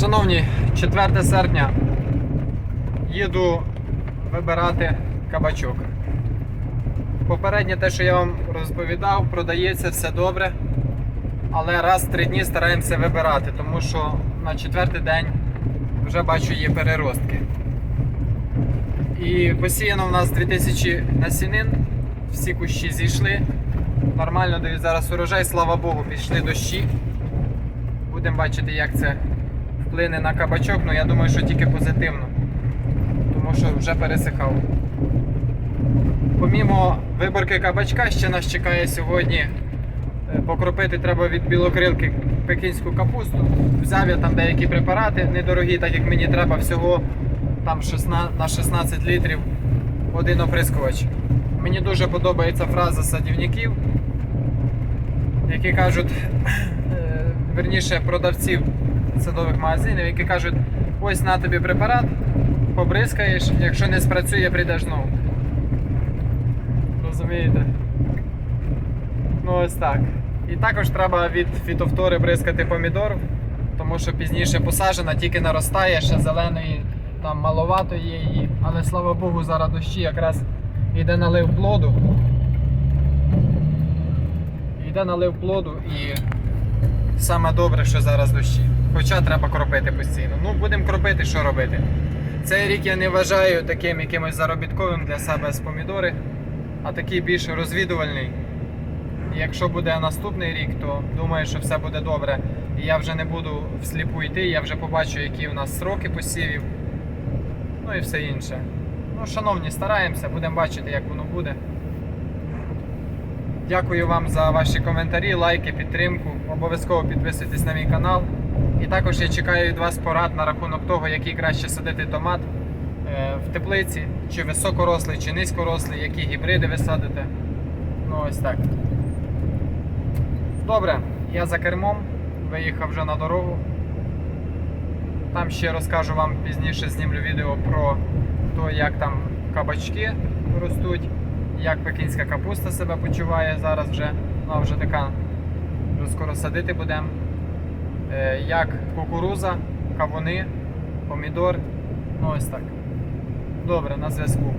Шановні, 4 серпня їду вибирати кабачок. Попереднє те, що я вам розповідав, продається все добре. Але раз в три дні стараємося вибирати, тому що на четвертий день вже бачу є переростки. І посіяно в нас 2000 насінин, всі кущі зійшли. Нормально дають зараз урожай, слава Богу, пішли дощі. Будемо бачити, як це вплине на кабачок, але я думаю, що тільки позитивно. Тому що вже пересихав. Помімо виборки кабачка, ще нас чекає сьогодні е, покропити треба від білокрилки пекінську капусту. Взяв я там деякі препарати недорогі, так як мені треба всього там 16, на 16 літрів один оприскувач. Мені дуже подобається фраза садівників, які кажуть, е, верніше продавців садових магазинів, які кажуть, ось на тобі препарат, побризкаєш, якщо не спрацює, прийдеш знову. Розумієте? Ну ось так. І також треба від фітофтори бризкати помідор, тому що пізніше посаджена, тільки наростає, ще зеленої там маловато є її. Але слава Богу, зараз дощі якраз йде налив плоду. Йде налив плоду і саме добре, що зараз дощі. Хоча треба кропити постійно. Ну, будемо кропити, що робити. Цей рік я не вважаю таким якимось заробітковим для себе з помідори, а такий більш розвідувальний. Якщо буде наступний рік, то думаю, що все буде добре. І я вже не буду всліпу йти, я вже побачу, які у нас сроки посівів. Ну і все інше. Ну, шановні, стараємося, будемо бачити, як воно буде. Дякую вам за ваші коментарі, лайки, підтримку. Обов'язково підписуйтесь на мій канал. І також я чекаю від вас порад на рахунок того, який краще садити томат е, в теплиці, чи високорослий, чи низькорослий, які гібриди ви садите. Ну ось так. Добре, я за кермом, виїхав вже на дорогу. Там ще розкажу вам пізніше знімлю відео про те, як там кабачки ростуть, як пекінська капуста себе почуває зараз вже. Вона вже така, вже скоро садити будемо. Е, Як кукуруза, кавуни, помідор. Ну ось так. Добре, на зв'язку.